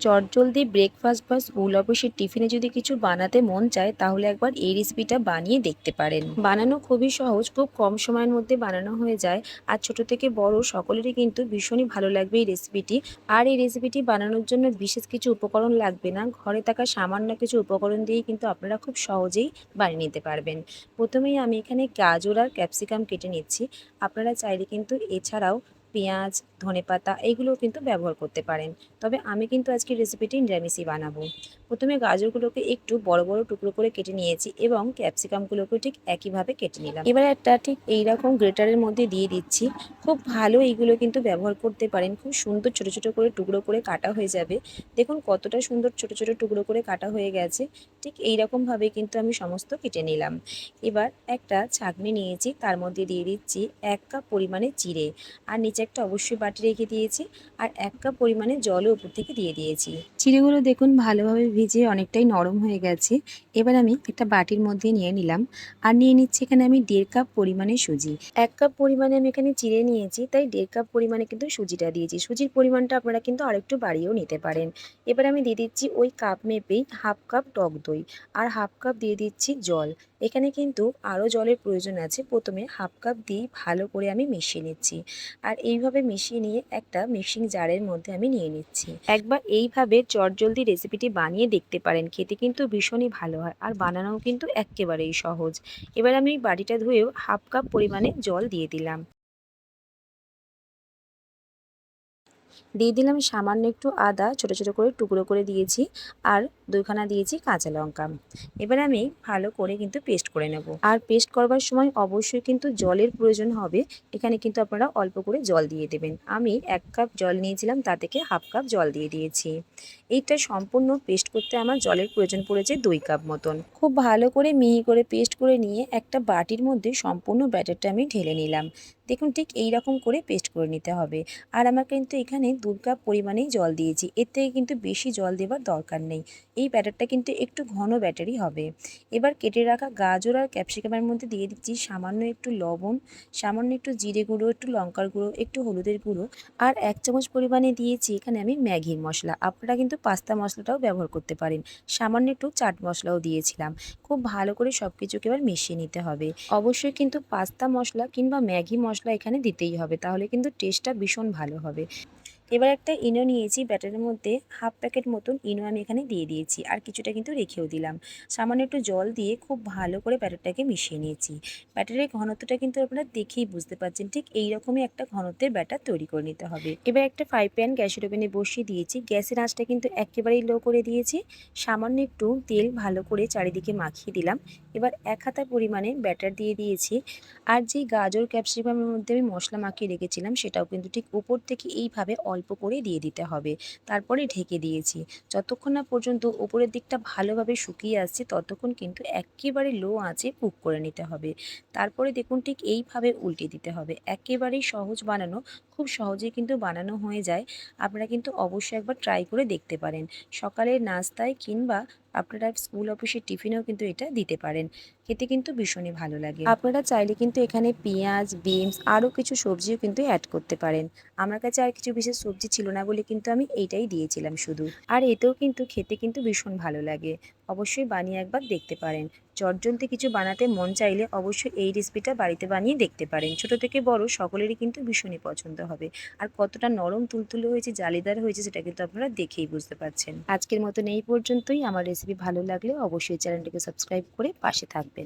চটজলদি ব্রেকফাস্ট বা স্কুল অফিসের টিফিনে যদি কিছু বানাতে মন চায়, তাহলে একবার এই রেসিপিটা বানিয়ে দেখতে পারেন। বানানো খুবই সহজ, খুব কম সময়ের মধ্যে বানানো হয়ে যায়। আর ছোট থেকে বড় সকলেরই কিন্তু ভীষণই ভালো লাগবে এই রেসিপিটি আর এই রেসিপিটি বানানোর জন্য বিশেষ কিছু উপকরণ লাগবে না। ঘরে থাকা সামান্য কিছু উপকরণ দিয়েই কিন্তু আপনারা খুব সহজেই বানিয়ে নিতে পারবেন। প্রথমেই আমি এখানে গাজর আর ক্যাপসিকাম কেটে নিচ্ছি। আপনারা চাইলে কিন্তু এছাড়াও পেঁয়াজ ধনেপাতা এইগুলোও কিন্তু ব্যবহার করতে পারেন। তবে আমি কিন্তু আজকে রেসিপিটি নিরামিষই বানাবো। প্রথমে গাজরগুলোকে একটু বড় বড় টুকরো করে কেটে নিয়েছি এবং ক্যাপসিকামগুলোকে ঠিক একইভাবে কেটে নিলাম। এবার একটা ঠিক এইরকম গ্রেটারের মধ্যে দিয়ে দিচ্ছি। খুব ভালো এইগুলো কিন্তু ব্যবহার করতে পারেন। খুব সুন্দর ছোট ছোট করে টুকরো করে কাটা হয়ে যাবে। দেখুন কতটা সুন্দর ছোট ছোট টুকরো করে কাটা হয়ে গেছে। ঠিক এইরকমভাবে কিন্তু আমি সমস্ত কেটে নিলাম। এবার একটা ছাঁকনি নিয়েছি, তার মধ্যে দিয়ে দিচ্ছি এক কাপ পরিমাণে চিড়ে আর নিচে একটা অবশ্যই বাটি রেখে দিয়েছি। আর এক কাপ পরিমাণে জলও উপর থেকে দিয়ে দিয়েছি। চিড়েগুলো দেখুন ভালোভাবে ভিজে অনেকটাই নরম হয়ে গেছে। এবার আমি একটা বাটির মধ্যে নিয়ে নিলাম। আর নিয়ে নিচ্ছি এখানে আমি দেড় কাপ পরিমাণে সুজি। এক কাপ পরিমাণে আমি এখানে চিড়ে নিয়েছি, তাই দেড় কাপ পরিমাণে কিন্তু সুজিটা দিয়েছি। সুজির পরিমাণটা আপনারা কিন্তু আরেকটু বাড়িয়েও নিতে পারেন। এবার আমি দিয়ে দিচ্ছি ওই কাপ মেপেই হাফ কাপ টক দই আর হাফ কাপ দিয়ে দিচ্ছি জল। এখানে কিন্তু আরও জলের প্রয়োজন আছে। প্রথমে হাফ কাপ দিয়েই ভালো করে আমি মিশিয়ে নিচ্ছি আর এইভাবে মিশিয়ে নিয়ে একটা মিক্সিং জারের মধ্যে আমি নিয়ে নিচ্ছি। একবার এইভাবে চটজলদি রেসিপিটি বানিয়ে দেখতে পারেন। খেতে কিন্তু ভীষণই ভালো হয় আর বানানোও কিন্তু একেবারেই সহজ। এবার আমি বাটিটা ধুয়েও হাফ কাপ পরিমাণে জল দিয়ে দিলাম। দিয়ে দিলাম সামান্য একটু আদা ছোট ছোট করে টুকরো করে দিয়েছি। আর দুইখানা দিয়েছি কাঁচা লঙ্কা। এবার আমি ভালো করে কিন্তু পেস্ট করে নেব। আর পেস্ট করবার সময় অবশ্যই কিন্তু জলের প্রয়োজন হবে। এখানে কিন্তু আপনারা অল্প করে জল দিয়ে দেবেন। আমি এক কাপ জল নিয়েছিলাম তা থেকে হাফ কাপ জল দিয়ে দিয়েছি। এইটা সম্পূর্ণ পেস্ট করতে আমার জলের প্রয়োজন পড়েছে দুই কাপ মতন। খুব ভালো করে মিহি করে পেস্ট করে নিয়ে একটা বাটির মধ্যে সম্পূর্ণ ব্যাটারটা আমি ঢেলে নিলাম। দেখুন ঠিক এই রকম করে পেস্ট করে নিতে হবে। আর আমার কিন্তু এখানে দু কাপ পরিমাণেই জল দিয়েছি। এর থেকে কিন্তু বেশি জল দেওয়ার দরকার নেই। এই ব্যাটারটা কিন্তু একটু ঘন ব্যাটারই হবে। এবার কেটে রাখা গাজর আর ক্যাপসিকামের মধ্যে দিয়ে দিচ্ছি সামান্য একটু লবণ, সামান্য একটু জিরে গুঁড়ো, একটু লঙ্কার গুঁড়ো, একটু হলুদের গুঁড়ো আর এক চামচ পরিমাণে দিয়েছি এখানে আমি ম্যাগির মশলা। আপনারা কিন্তু পাস্তা মশলাটাও ব্যবহার করতে পারেন। সামান্য একটু চাট মশলাও দিয়েছিলাম। খুব ভালো করে সব কিছুকে এবার মিশিয়ে নিতে হবে। অবশ্যই কিন্তু পাস্তা মশলা কিংবা ম্যাগি মশলা এখানে দিতেই হবে, তাহলে কিন্তু টেস্টটা ভীষণ ভালো হবে। এবার একটা ইনো নিয়েছি, ব্যাটারের মধ্যে হাফ প্যাকেট মতন ইনো আমি এখানে দিয়ে দিয়েছি। আর কিছুটা কিন্তু রেখেও দিলাম। সামান্য একটু জল দিয়ে খুব ভালো করে ব্যাটারটাকে মিশিয়ে নিয়েছি। ব্যাটারের ঘনত্বটা কিন্তু আপনারা দেখেই বুঝতে পারছেন, ঠিক এই রকমই একটা ঘনত্বের ব্যাটার তৈরি করে নিতে হবে। এবার একটা ফ্রাই প্যান গ্যাসের ওভেনে বসিয়ে দিয়েছি। গ্যাসের আঁচটা কিন্তু একেবারেই লো করে দিয়েছি। সামান্য একটু তেল ভালো করে চারিদিকে মাখিয়ে দিলাম। এবার এক হাতা পরিমাণে ব্যাটার দিয়ে দিয়েছি। আর যেই গাজর ক্যাপসিকামের মধ্যে আমি মশলা মাখিয়ে রেখেছিলাম, সেটাও কিন্তু ঠিক উপর থেকে এইভাবে অল্প করে দিয়ে দিতে হবে। তারপরে ঢেকে দিয়েছি। যতক্ষণ না পর্যন্ত উপরের দিকটা ভালোভাবে শুকিয়ে আসছে, ততক্ষণ কিন্তু একেবারে লো আঁচে কুক করে নিতে হবে। তারপরে দেখুন ঠিক এইভাবে উল্টে দিতে হবে। একেবারেই সহজ বানানো, খুব সহজেই কিন্তু বানানো হয়ে যায়। আপনারা কিন্তু অবশ্যই একবার ট্রাই করে দেখতে পারেন। সকালের নাস্তায় কিংবা আপনারা স্কুল অফিসের টিফিনেও কিন্তু এটা দিতে পারেন। খেতে কিন্তু ভীষণই ভালো লাগে। আপনারা চাইলে কিন্তু এখানে পেঁয়াজ, বিনস, আরও কিছু সবজিও কিন্তু অ্যাড করতে পারেন। আমার কাছে আর কিছু বিশেষ সবজি ছিল না বলে কিন্তু আমি এইটাই দিয়েছিলাম শুধু। আর এতেও কিন্তু খেতে কিন্তু ভীষণ ভালো লাগে। অবশ্যই বানিয়ে একবার দেখতে পারেন। চটজলদি কিছু বানাতে মন চাইলে অবশ্যই এই রেসিপিটা বাড়িতে বানিয়ে দেখতে পারেন। ছোট থেকে বড় সকলেরই কিন্তু ভীষণই পছন্দ হবে। আর কতটা নরম তুলতুলে হয়েছে, জালিদার হয়েছে, সেটা কিন্তু আপনারা দেখেই বুঝতে পারছেন। আজকের মতন এই পর্যন্তই। আমার রেসিপি ভালো লাগলে অবশ্যই চ্যানেলটিকে সাবস্ক্রাইব করে পাশে থাকবেন।